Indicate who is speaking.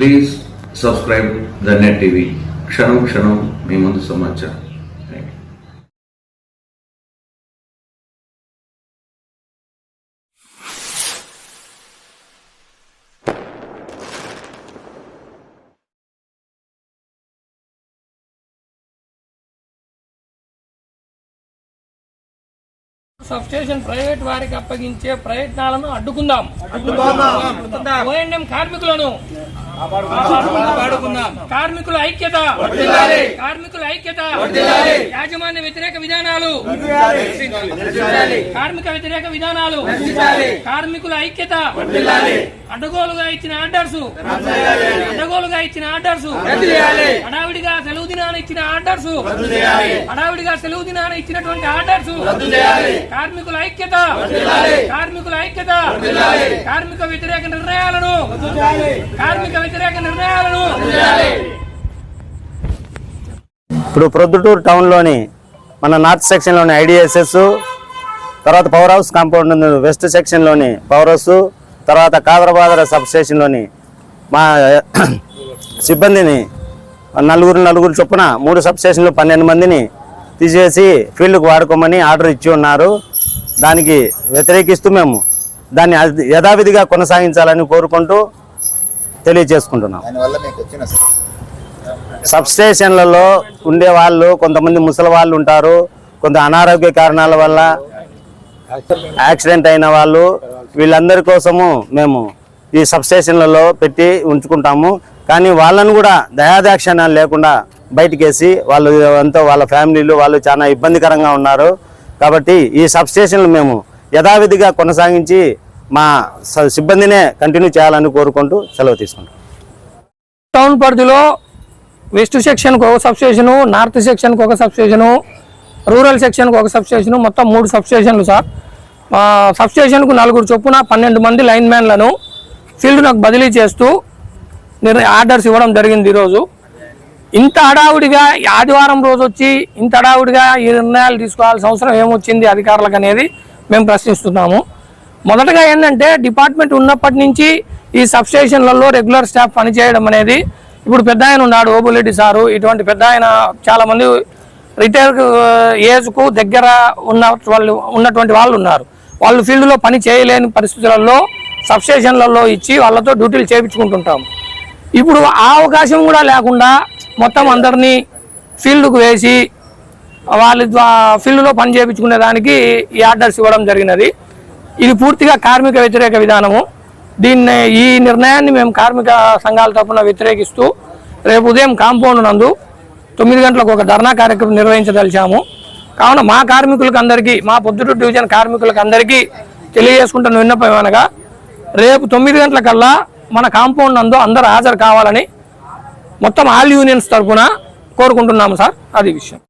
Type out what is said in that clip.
Speaker 1: Please subscribe the net TV క్షణం క్షణం మీ ముందు సమాచారం. Thank you
Speaker 2: sub station private వారికి అప్పగించే ప్రయత్నాలను అడ్డుకుందాం. ఓఎన్ఎం కార్మికులను కార్మికుల ఐక్యత. కార్మికుల ఐక్యత. యాజమాన్య వ్యతిరేక విధానాలు. కార్మిక వ్యతిరేక విధానాలు. కార్మికుల ఐక్యత. అడ్డగోలుగా ఇచ్చిన ఆర్డర్స్. అడ్డగోలుగా ఇచ్చిన ఆర్డర్స్. హడావిడిగా సెలవు దినాన ఇచ్చిన ఆర్డర్స్. హడావిడిగా సెలవు దినాన ఇచ్చినటువంటి ఆర్డర్స్. కార్మికుల ఐక్యత. కార్మికుల ఐక్యత. కార్మిక వ్యతిరేక నిర్ణయాలను. కార్మిక వ్యతిరేక నిర్ణయాలను
Speaker 3: ఇప్పుడు ప్రొద్దుటూరు టౌన్లోని మన నార్త్ సెక్షన్లోని ఐడిఎస్ఎస్ తర్వాత పవర్ హౌస్ కాంపౌండ్ ఉంది, వెస్ట్ సెక్షన్లోని పవర్ హౌస్ తర్వాత కాదరబాదర సబ్ స్టేషన్లోని మా సిబ్బందిని నలుగురు నలుగురు చొప్పున మూడు సబ్ స్టేషన్లు పన్నెండు మందిని తీసేసి ఫీల్డ్కు వాడుకోమని ఆర్డర్ ఇచ్చి ఉన్నారు. దానికి వ్యతిరేకిస్తూ మేము దాన్ని యథావిధిగా కొనసాగించాలని కోరుకుంటూ తెలియజేసుకుంటున్నాం.
Speaker 4: దానివల్ల మీకు వచ్చిన
Speaker 3: సబ్ స్టేషన్లలో ఉండే వాళ్ళు కొంతమంది ముసలి వాళ్ళు ఉంటారు. కొంత అనారోగ్య కారణాల వల్ల యాక్సిడెంట్ అయిన వాళ్ళు వీళ్ళందరి కోసము మేము ఈ సబ్ స్టేషన్లలో పెట్టి ఉంచుకుంటాము. కానీ వాళ్ళను కూడా దయాదాక్షణ్యాలు లేకుండా బయటకేసి వాళ్ళు అంతా వాళ్ళ ఫ్యామిలీలు వాళ్ళు చాలా ఇబ్బందికరంగా ఉన్నారు. కాబట్టి ఈ సబ్ స్టేషన్లు మేము యథావిధిగా కొనసాగించి మా స- సిబ్బందినే కంటిన్యూ చేయాలని కోరుకుంటూ సెలవు తీసుకుంటాం.
Speaker 2: టౌన్ పరిధిలో వెస్ట్ సెక్షన్కి ఒక సబ్స్టేషను నార్త్ సెక్షన్కి ఒక సబ్స్టేషను రూరల్ సెక్షన్కి ఒక సబ్స్టేషను మొత్తం మూడు సబ్స్టేషన్లు సార్. సబ్స్టేషన్కు నలుగురు చొప్పున పన్నెండు మంది లైన్ మ్యాన్లను ఫీల్డ్లకు బదిలీ చేస్తూ ఆర్డర్స్ ఇవ్వడం జరిగింది ఈరోజు. ఇంత హడావుడిగా ఆదివారం రోజు వచ్చి ఇంత హడావుడిగా ఈ నిర్ణయాలు తీసుకోవాల్సిన అవసరం ఏమొచ్చింది అధికారులకు అనేది మేము ప్రశ్నిస్తున్నాము. మొదటగా ఏంటంటే డిపార్ట్మెంట్ ఉన్నప్పటి నుంచి ఈ సబ్స్టేషన్లలో రెగ్యులర్ స్టాఫ్ పనిచేయడం అనేది ఇప్పుడు పెద్ద ఆయన ఉన్నాడు ఓబులెడ్డి సారు ఇటువంటి పెద్ద ఆయన చాలామంది రిటైర్ ఏజ్కు దగ్గర ఉన్న వాళ్ళు ఉన్నటువంటి వాళ్ళు ఉన్నారు. వాళ్ళు ఫీల్డ్లో పని చేయలేని పరిస్థితులలో సబ్స్టేషన్లలో ఇచ్చి వాళ్ళతో డ్యూటీలు చేయించుకుంటుంటాం ఇప్పుడు ఆ అవకాశం కూడా లేకుండా మొత్తం అందరినీ ఫీల్డ్కు వేసి వాళ్ళ ఫీల్డ్లో పని చేయించుకునే దానికి ఈ ఆర్డర్స్ ఇవ్వడం జరిగినది. ఇది పూర్తిగా కార్మిక వ్యతిరేక విధానము. దీన్ని ఈ నిర్ణయాన్ని మేము కార్మిక సంఘాల తరపున వ్యతిరేకిస్తూ రేపు ఉదయం కాంపౌండ్ నందు తొమ్మిది గంటలకు ఒక ధర్నా కార్యక్రమం నిర్వహించదలిచాము. కావున మా కార్మికులకు అందరికీ మా పొద్దుటూరు డివిజన్ కార్మికులకు అందరికీ తెలియజేసుకుంటున్న విన్నపం అనగా రేపు తొమ్మిది గంటలకల్లా మన కాంపౌండ్ నందు అందరూ హాజరు కావాలని మొత్తం ఆల్ యూనియన్స్ తరఫున కోరుకుంటున్నాము సార్. అది విషయం.